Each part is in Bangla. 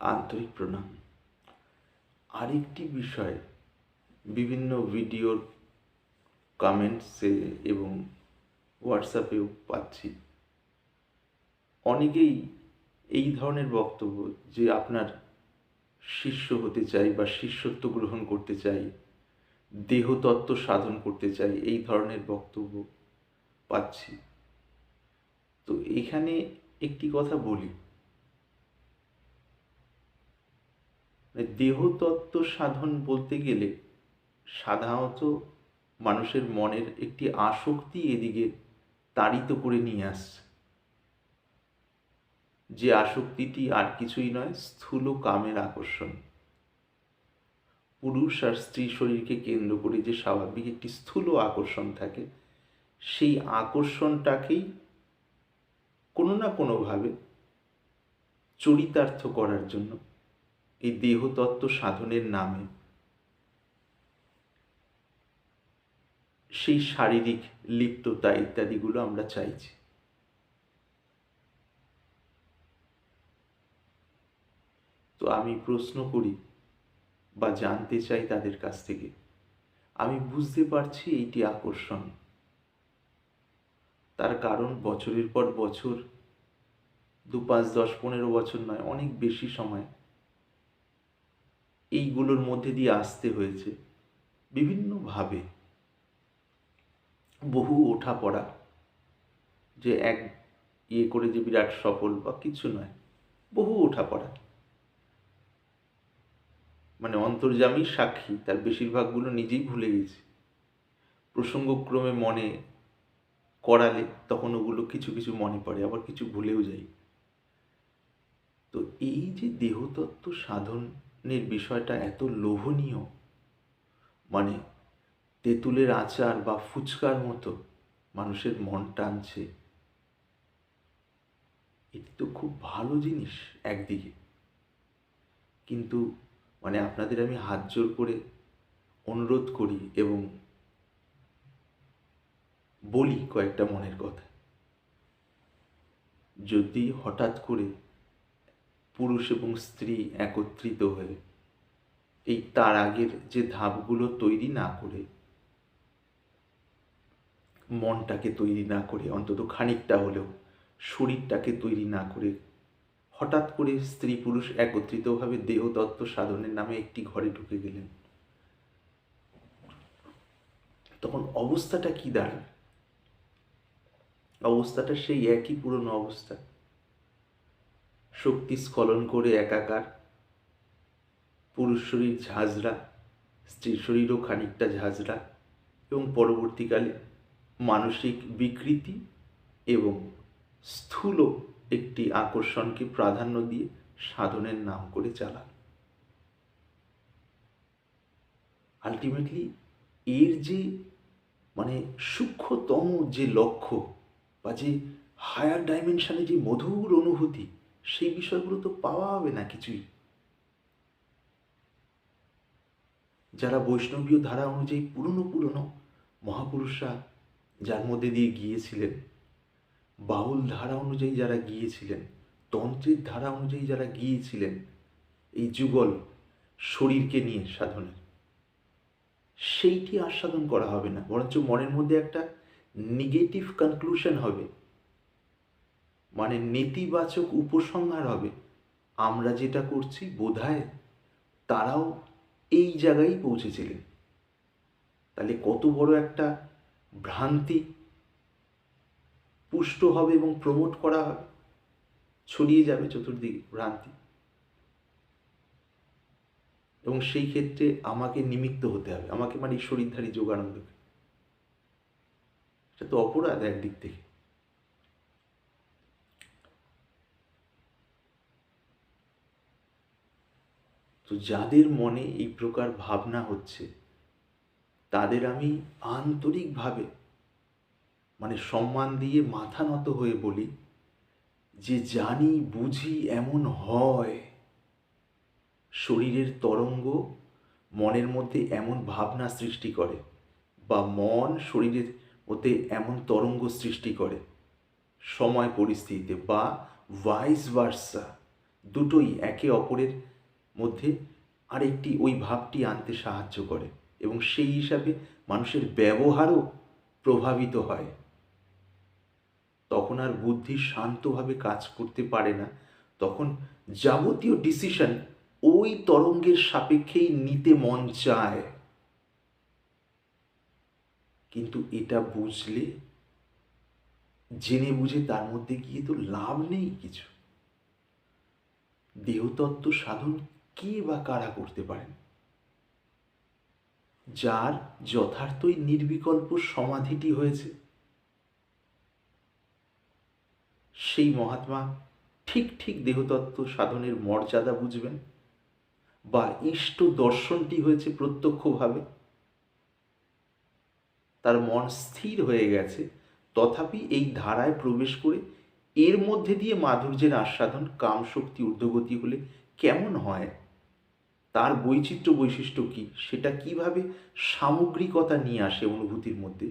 আন্তরিক প্রণাম আরেকটি বিষয়, বিভিন্ন ভিডিওর কমেন্টসে এবং হোয়াটসঅ্যাপেও পাচ্ছি। অনেকেই এই ধরনের বক্তব্য যে আপনার শিষ্য হতে চাই বা শিষ্যত্ব গ্রহণ করতে চাই, দেহতত্ত্ব সাধন করতে চাই, এই ধরনের বক্তব্য পাচ্ছি। তো এখানে একটি কথা বলি মানে দেহতত্ত্ব সাধন বলতে গেলে সাধারণত মানুষের মনের একটি আসক্তি এদিকে তাড়িত করে নিয়ে আসছে। যে আসক্তিটি আর কিছুই নয়, স্থূল কামের আকর্ষণ। পুরুষ আর স্ত্রী শরীরকে কেন্দ্র করে যে স্বাভাবিক একটি স্থূল আকর্ষণ থাকে, সেই আকর্ষণটাকেই কোনো না কোনোভাবে চরিতার্থ করার জন্য এই দেহতত্ত্ব সাধনের নামে। সেই শারীরিক লিপ্ততা ইত্যাদিগুলো আমরা চাইছি। তো আমি প্রশ্ন করি বা জানতে চাই তাদের কাছ থেকে, আমি বুঝতে পারছি এইটি আকর্ষণ। তার কারণ বছরের পর বছর, দু পাঁচ, দশ, পনেরো বছর নয়, অনেক বেশি সময় এইগুলোর মধ্যে দিয়ে আসতে হয়েছে। বিভিন্নভাবে বহু ওঠা পড়া যে এক ইয়ে করে যে বিরাট সফল বা কিছু নয়, বহু ওঠা পড়া। মানে অন্তর্জামী সাক্ষী, তার বেশিরভাগগুলো নিজেই ভুলে গেছি। প্রসঙ্গক্রমে মনে করালে তখন ওগুলো কিছু কিছু মনে পড়ে, আবার কিছু ভুলেও যাই তো এই যে দেহতত্ত্ব সাধনের বিষয়টা এত লোভনীয়। মানে তেঁতুলের আচার বা ফুচকার মতো মানুষের মন টানছে। এটি তো খুব ভালো জিনিস একদিকে। কিন্তু মানে আপনাদের আমি হাত জোর করে অনুরোধ করি এবং বলি কয়েকটা মনের কথা। যদি হঠাৎ করে পুরুষ এবং স্ত্রী একত্রিত হয়ে এই তার আগের যে ধাপগুলো তৈরি না করে, মনটাকে তৈরি না করে, অন্তত খানিকটা হলেও শরীরটাকে তৈরি না করে, হঠাৎ করে স্ত্রী পুরুষ একত্রিতভাবে দেহতত্ত্ব সাধনের নামে একটি ঘরে ঢুকে গেলেন। তখন অবস্থাটা কি দাঁড়ায়? অবস্থাটা সেই একই পুরনো অবস্থা। শক্তি স্খলন করে একাকার। পুরুষ শরীর ঝাঁঝরা স্ত্রী শরীরও খানিকটা ঝাঁঝরা এবং পরবর্তীকালে মানসিক বিকৃতি এবং স্থূল একটি আকর্ষণকে প্রাধান্য দিয়ে সাধনের নাম করে চালান। আলটিমেটলি এর যে মানে সূক্ষ্মতম যে লক্ষ্য বা যে হায়ার ডাইমেনশনে যে মধুর অনুভূতি সেই বিষয়গুলো তো পাওয়া হবে না কিছুই। যারা বৈষ্ণবীয় ধারা অনুযায়ী পুরনো পুরনো মহাপুরুষরা যার মধ্যে দিয়ে গিয়েছিলেন, বাউল ধারা অনুযায়ী যারা গিয়েছিলেন, তন্ত্রের ধারা অনুযায়ী যারা গিয়েছিলেন, এই যুগল শরীরকে নিয়ে সাধনের। সেইটি আস্বাদন করা হবে না, বরঞ্চ মনের মধ্যে একটা নেগেটিভ কনক্লুশন হবে। মানে নেতিবাচক উপসংহার হবে। আমরা যেটা করছি বোধহয় তারাও এই জায়গায় পৌঁছেছিলেন। তাহলে কত বড় একটা ভ্রান্তি পুষ্ট হবে এবং প্রমোট করা হবে ছড়িয়ে যাবে চতুর্দিকে ভ্রান্তি। এবং সেই ক্ষেত্রে আমাকে নিমিত্ত হতে হবে, আমাকে মানে শরীরধারী যোগানন্দকে। এটা তো অপরাধ একদিক থেকে। তো যাদের মনে এই প্রকার ভাবনা হচ্ছে, তাদের আমি আন্তরিকভাবে মানে সম্মান দিয়ে মাথা নত হয়ে বলি যে জানি, বুঝি এমন হয়। শরীরের তরঙ্গ মনের মধ্যে এমন ভাবনা সৃষ্টি করে বা মন শরীরের মধ্যে এমন তরঙ্গ সৃষ্টি করে। সময়, পরিস্থিতিতে বা ভাইস ভার্সা দুটোই একে অপরের মধ্যে আরেকটি ওই ভাবটি আনতে সাহায্য করে এবং সেই হিসাবে মানুষের ব্যবহারও প্রভাবিত হয়। তখন আর বুদ্ধি শান্তভাবে কাজ করতে পারে না। তখন যাবতীয় ডিসিশন ওই তরঙ্গের সাপেক্ষেই নিতে মন চায়। কিন্তু এটা বুঝলে, জেনে বুঝে তার মধ্যে গিয়ে তো লাভ নেই কিছু। দেহতত্ত্ব সাধন কে বা কারা করতে পারেন? যার যথার্থই নির্বিকল্প সমাধিটি হয়েছে, সেই মহাত্মা ঠিক ঠিক দেহতত্ত্ব সাধনের মর্যাদা বুঝবেন বা ইষ্ট দর্শনটি হয়েছে প্রত্যক্ষভাবে, তার মন স্থির হয়ে গেছে, তথাপি এই ধারায় প্রবেশ করে এর মধ্যে দিয়ে মাধুর্যের আস্বাদন কাম শক্তি ঊর্ধ্বগতি হলে কেমন হয়? তার বৈচিত্র্য বৈশিষ্ট্য কি? সেটা কীভাবে সামগ্রিকতা নিয়ে আসে অনুভূতির মধ্যে?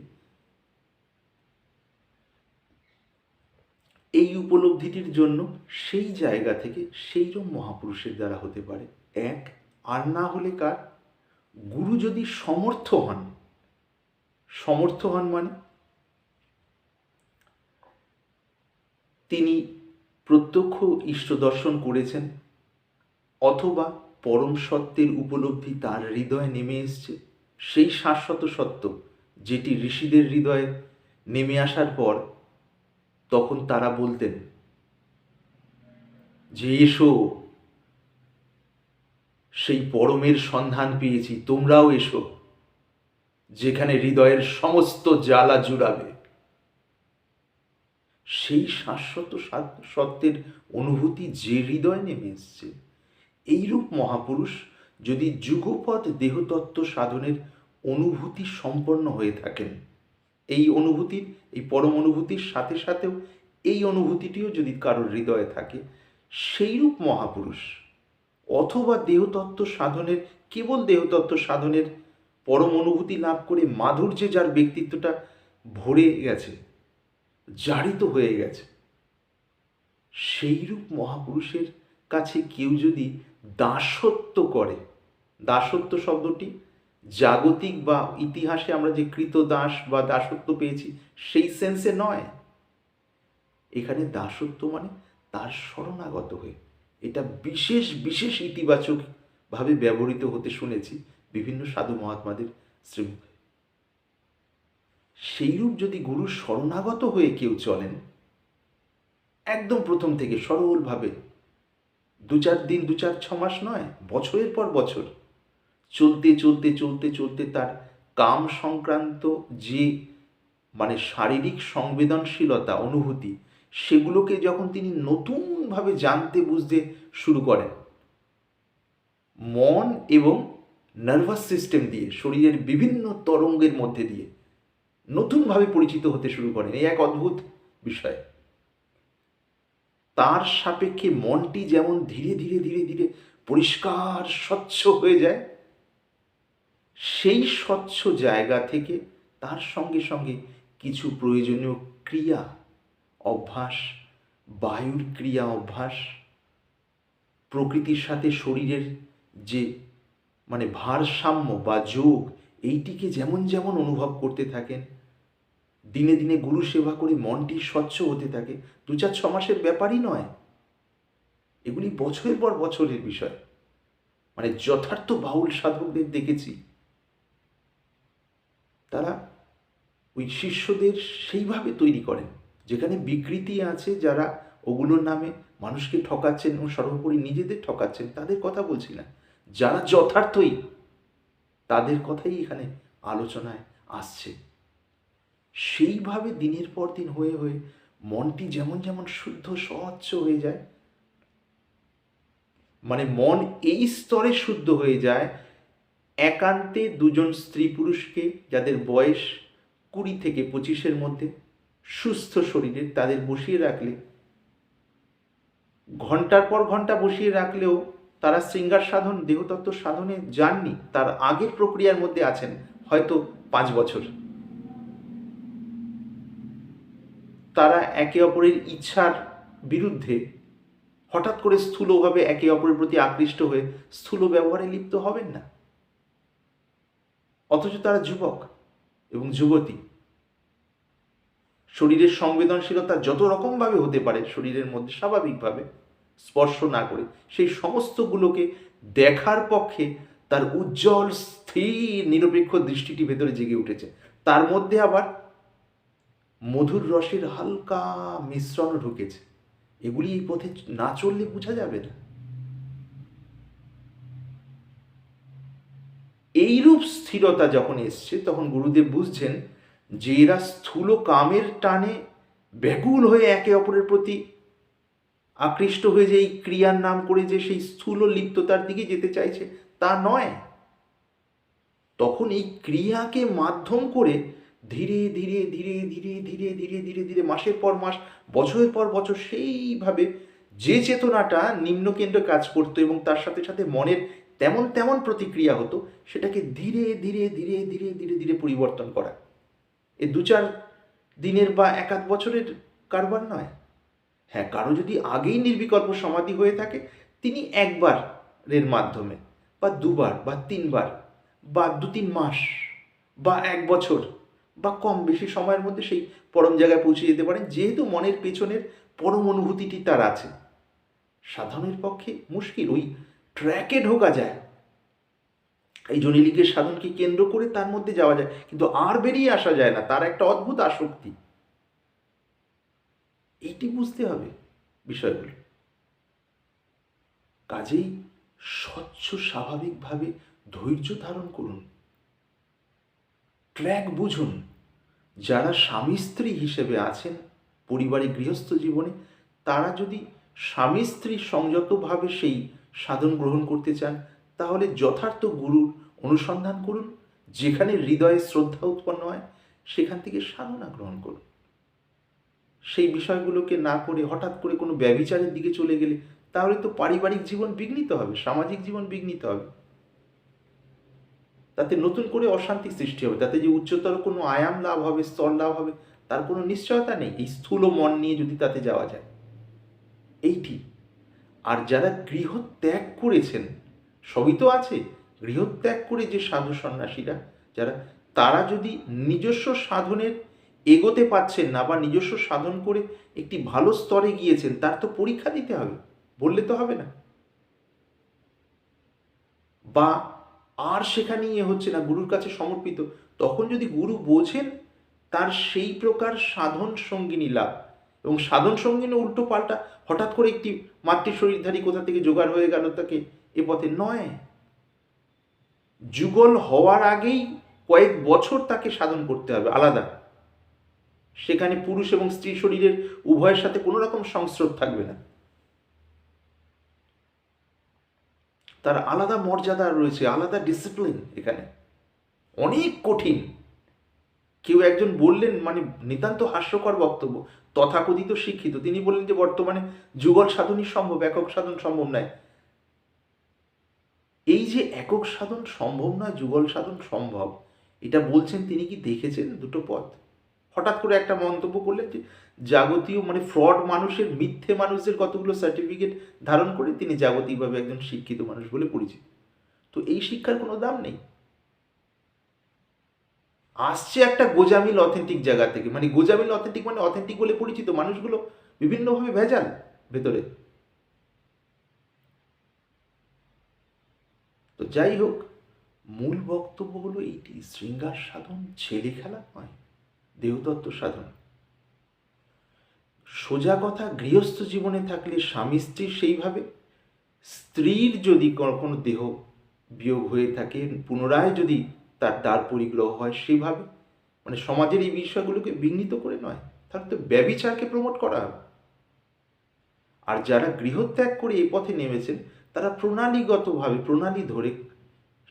এই উপলব্ধিটির জন্য সেই জায়গা থেকে সেইরকম মহাপুরুষের দ্বারা হতে পারে। এক, আর না হলে কার? গুরু যদি সমর্থ হন। সমর্থ হন মানে? তিনি প্রত্যক্ষ ইষ্ট দর্শন করেছেন, অথবা পরম সত্যের উপলব্ধি তার হৃদয়ে নেমে এসছে। সেই শাশ্বত সত্য যেটি ঋষিদের হৃদয়ে নেমে আসার পর তখন তারা বলতেন, যে এসো, সেই পরমের সন্ধান পেয়েছি, তোমরাও এসো, যেখানে হৃদয়ের সমস্ত জ্বালা জুড়াবে। সেই শাশ্বত সত্যের অনুভূতি যে হৃদয় নেমে এসছে এইরূপ মহাপুরুষ যদি যুগপৎ দেহতত্ত্ব সাধনের অনুভূতি সম্পন্ন হয়ে থাকেন, এই অনুভূতির, এই পরম অনুভূতির সাথে সাথেও এই অনুভূতিটিও যদি কারোর হৃদয়ে থাকে, সেইরূপ মহাপুরুষ অথবা দেহতত্ত্ব সাধনের, কেবল দেহতত্ত্ব সাধনের পরম অনুভূতি লাভ করে মাধুর্যে যার ব্যক্তিত্বটা ভরে গেছে, জারিত হয়ে গেছে, সেইরূপ মহাপুরুষের কাছে কেউ যদি দাসত্ব করে, দাসত্ব শব্দটি জাগতিক বা ইতিহাসে আমরা যে কৃত দাস বা দাসত্ব পেয়েছি, সেই সেন্সে নয়। এখানে দাসত্ব মানে তার শরণাগত হয়ে। এটা বিশেষ বিশেষ ইতিবাচকভাবে ব্যবহৃত হতে শুনেছি বিভিন্ন সাধু মহাত্মাদের শ্রীমুখে। সেইরূপ যদি গুরু শরণাগত হয়ে কেউ চলেন, একদম প্রথম থেকে সরলভাবে দু চার দিন, দু চার ছ মাস নয়, বছরের পর বছর। চলতে চলতে চলতে চলতে তার কাম সংক্রান্ত যে মানে শারীরিক সংবেদনশীলতা, অনুভূতি, সেগুলোকে যখন তিনি নতুনভাবে জানতে বুঝতে শুরু করেন, মন এবং নার্ভাস সিস্টেম দিয়ে, শরীরের বিভিন্ন তরঙ্গের মধ্যে দিয়ে নতুনভাবে পরিচিত হতে শুরু করেন। এই এক অদ্ভুত বিষয়। তার সাপেক্ষে মনটি যেমন ধীরে ধীরে ধীরে ধীরে পরিষ্কার, স্বচ্ছ হয়ে যায়, সেই স্বচ্ছ জায়গা থেকে তার সঙ্গে সঙ্গে কিছু প্রয়োজনীয় ক্রিয়া অভ্যাস, বায়ুর ক্রিয়া অভ্যাস, প্রকৃতির সাথে শরীরের যে মানে ভারসাম্য বা যোগ, এইটিকে যেমন যেমন অনুভব করতে থাকেন দিনে দিনে গুরু সেবা করে, মনটি স্বচ্ছ হতে থাকে। দু চার ছ মাসের ব্যাপারই নয়। এগুলি বছরের পর বছরের বিষয়। মানে যথার্থ বাউল সাধকদের দেখেছি। তারা ওই শিষ্যদের সেইভাবে তৈরি করেন। যেখানে বিকৃতি আছে যারা ওগুলোর নামে মানুষকে ঠকাচ্ছেন এবং সর্বোপরি নিজেদের ঠকাচ্ছেন, তাদের কথা বলছি না। যারা যথার্থই তাদের কথাই এখানে আলোচনায় আসছে। সেইভাবে দিনের পর দিন হয়ে হয়ে মনটি যেমন যেমন শুদ্ধ, স্বচ্ছ হয়ে যায় মানে মন এই স্তরে শুদ্ধ হয়ে যায়, একান্তে দুজন স্ত্রী পুরুষকে যাদের বয়স কুড়ি থেকে পঁচিশের মধ্যে, সুস্থ শরীরে তাদের বসিয়ে রাখলে, ঘণ্টার পর ঘণ্টা বসিয়ে রাখলেও তারা শৃঙ্গার সাধন, দেহতত্ত্ব সাধনে যাননি, তার আগের প্রক্রিয়ার মধ্যে আছেন হয়তো পাঁচ বছর। তারা একে অপরের ইচ্ছার বিরুদ্ধে হঠাৎ করে স্থূলভাবে একে অপরের প্রতি আকৃষ্ট হয়ে স্থূল ব্যবহারে লিপ্ত হবেন না। অথচ তারা যুবক এবং যুবতী। শরীরের সংবেদনশীলতা যত রকমভাবে হতে পারে, শরীরের মধ্যে স্বাভাবিকভাবে স্পর্শ না করে, সেই সমস্তগুলোকে দেখার পক্ষে তার উজ্জ্বল, স্থির, নিরপেক্ষ দৃষ্টিটি ভেতরে জেগে উঠেছে। তার মধ্যে আবার মধুর রসের হালকা মিশ্রণ ঢুকেছে। এগুলি এই পথে না চললে বোঝা যাবে না। এইরূপ স্থিরতা যখন এসছে, তখন গুরুদেব বুঝছেন যে এরা স্থূল কামের টানে ব্যাকুল হয়ে একে অপরের প্রতি আকৃষ্ট হয়ে যে এই ক্রিয়ার নাম করে যে সেই স্থূল লিপ্ততার দিকে যেতে চাইছে, তা নয়। তখন এই ক্রিয়াকে মাধ্যম করে ধীরে ধীরে ধীরে ধীরে ধীরে ধীরে ধীরে ধীরে মাসের পর মাস বছরের পর বছর সেইভাবে যে চেতনাটা নিম্নকেন্দ্রে কাজ করতো এবং তার সাথে সাথে মনের তেমন তেমন প্রতিক্রিয়া হতো সেটাকে ধীরে ধীরে ধীরে ধীরে ধীরে ধীরে পরিবর্তন করা এ দু চার দিনের বা এক আধ বছরের কারবার নয় হ্যাঁ কারও যদি আগেই নির্বিকল্প সমাধি হয়ে থাকে তিনি একবারের মাধ্যমে বা দুবার বা তিনবার বা দু তিন মাস বা এক বছর বা কম বেশি সময়ের মধ্যে সেই পরম জায়গায় পৌঁছে যেতে পারেন যেহেতু মনের পেছনের পরম অনুভূতিটি তার আছে, সাধনের পক্ষে মুশকিল, ওই ট্র্যাকে ঢোকা যায়। এই জনিলিকের সাধনকে কেন্দ্র করে তার মধ্যে যাওয়া যায়, কিন্তু আর বেরিয়ে আসা যায় না, তার একটা অদ্ভুত আসক্তি। এইটি বুঝতে হবে বিষয়গুলো। কাজেই স্বচ্ছ, স্বাভাবিকভাবে ধৈর্য ধারণ করুন। ট্র্যাক বুঝুন। যারা স্বামী স্ত্রী হিসেবে আছেন, পরিবারে গৃহস্থ জীবনে, তারা যদি স্বামী স্ত্রী সংযতভাবে সেই সাধন গ্রহণ করতে চান, তাহলে যথার্থ গুরুর অনুসন্ধান করুন, যেখানে হৃদয়ে শ্রদ্ধা উৎপন্ন হয়, সেখান থেকে সাধনা গ্রহণ করুন। সেই বিষয়গুলোকে না করে হঠাৎ করে কোনো ব্যবিচারের দিকে চলে গেলে, তাহলে তো পারিবারিক জীবন বিঘ্নিত হবে, সামাজিক জীবন বিঘ্নিত হবে। তাতে নতুন করে অশান্তি সৃষ্টি হবে, তাতে যে উচ্চতর কোনো আয়াম লাভ হবে, স্তর লাভ হবে, তার কোনো নিশ্চয়তা নেই। এই স্থূল মন নিয়ে যদি তাতে যাওয়া যায়, এইটি। আর যারা গৃহ ত্যাগ করেছেন, সবই তো আছে, গৃহত্যাগ করে যে সাধু সন্ন্যাসীরা, যারা, তারা যদি নিজস্ব সাধনের এগোতে পাচ্ছেন না বা নিজস্ব সাধন করে একটি ভালো স্তরে গিয়েছেন, তার তো পরীক্ষা দিতে হবে, বললে তো হবে না। বা আর সেখানে ইয়ে হচ্ছে না, গুরুর কাছে সমর্পিত। তখন যদি গুরু বোঝেন, তার সেই প্রকার সাধন সঙ্গিনী লাভ। এবং সাধন সঙ্গিনী উল্টো পাল্টা, হঠাৎ করে একটি মাতৃ শরীরধারী কোথা থেকে জোগাড় হয়ে গেল তাকে, এ পথে নয়। যুগল হওয়ার আগেই কয়েক বছর তাকে সাধন করতে হবে, আলাদা। সেখানে পুরুষ এবং স্ত্রী শরীরের উভয়ের সাথে কোনো রকম সংস্রব থাকবে না। তার আলাদা মর্যাদা রয়েছে, আলাদা ডিসিপ্লিন এখানে। অনেক কঠিন। কেউ একজন বললেন মানে নিতান্ত হাস্যকর বক্তব্য, তথাকথিত শিক্ষিত। তিনি বললেন যে, বর্তমানে যুগল সাধনই সম্ভব, একক সাধন সম্ভব নয়। এই যে একক সাধন সম্ভব নয়, যুগল সাধন সম্ভব, এটা বলছেন তিনি কি দেখেছেন? দুটো পথ। হঠাৎ করে একটা মন্তব্য করলেন যে জাগতীয় মানে ফ্রড মানুষের, মিথ্যে মানুষদের কতগুলো সার্টিফিকেট ধারণ করে তিনি জাগতিকভাবে একজন শিক্ষিত মানুষ বলে পরিচিত। তো এই শিক্ষার কোনো দাম নেই। আসছে একটা গোজামিল অথেন্টিক জায়গা থেকে। মানে গোজামিল অথেন্টিক মানে অথেন্টিক বলে পরিচিত মানুষগুলো বিভিন্নভাবে ভেজাল ভেতরে। তো যাই হোক, মূল বক্তব্য হলো এইটি, শৃঙ্গার সাধন ছেলে খেলা নয়। দেহতত্ত্ব সাধন। সোজা কথা গৃহস্থ জীবনে থাকলে স্বামী স্ত্রীর সেইভাবে। স্ত্রীর যদি কখনো দেহ বিয়োগ হয়ে থাকে, পুনরায় যদি তার দ্বার পরিগ্রহ হয় সেভাবে। মানে সমাজের এই বিষয়গুলোকে বিঘ্নিত করে নয় তাহলে তো ব্যবিচারকে প্রমোট করা হবে। আর যারা গৃহত্যাগ করে এই পথে নেমেছেন, তারা প্রণালীগতভাবে, প্রণালী ধরে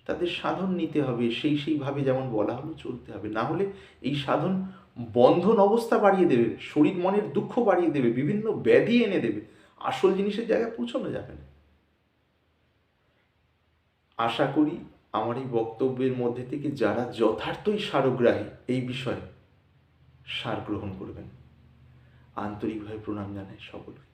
তাদের সাধন নিতে হবে, সেই সেইভাবে যেমন বলা হলো চলতে হবে। না হলে এই সাধন বন্ধন অবস্থা বাড়িয়ে দেবে, শরীর মনের দুঃখ বাড়িয়ে দেবে, বিভিন্ন ব্যাধি এনে দেবে, আসল জিনিসের জায়গায় পৌঁছানো যাবে না। আশা করি আমার এই বক্তব্যের মধ্যে থেকে যারা যথার্থই সারগ্রাহী এই বিষয়ে সার গ্রহণ করবেন। আন্তরিকভাবে প্রণাম জানাই সকলকে।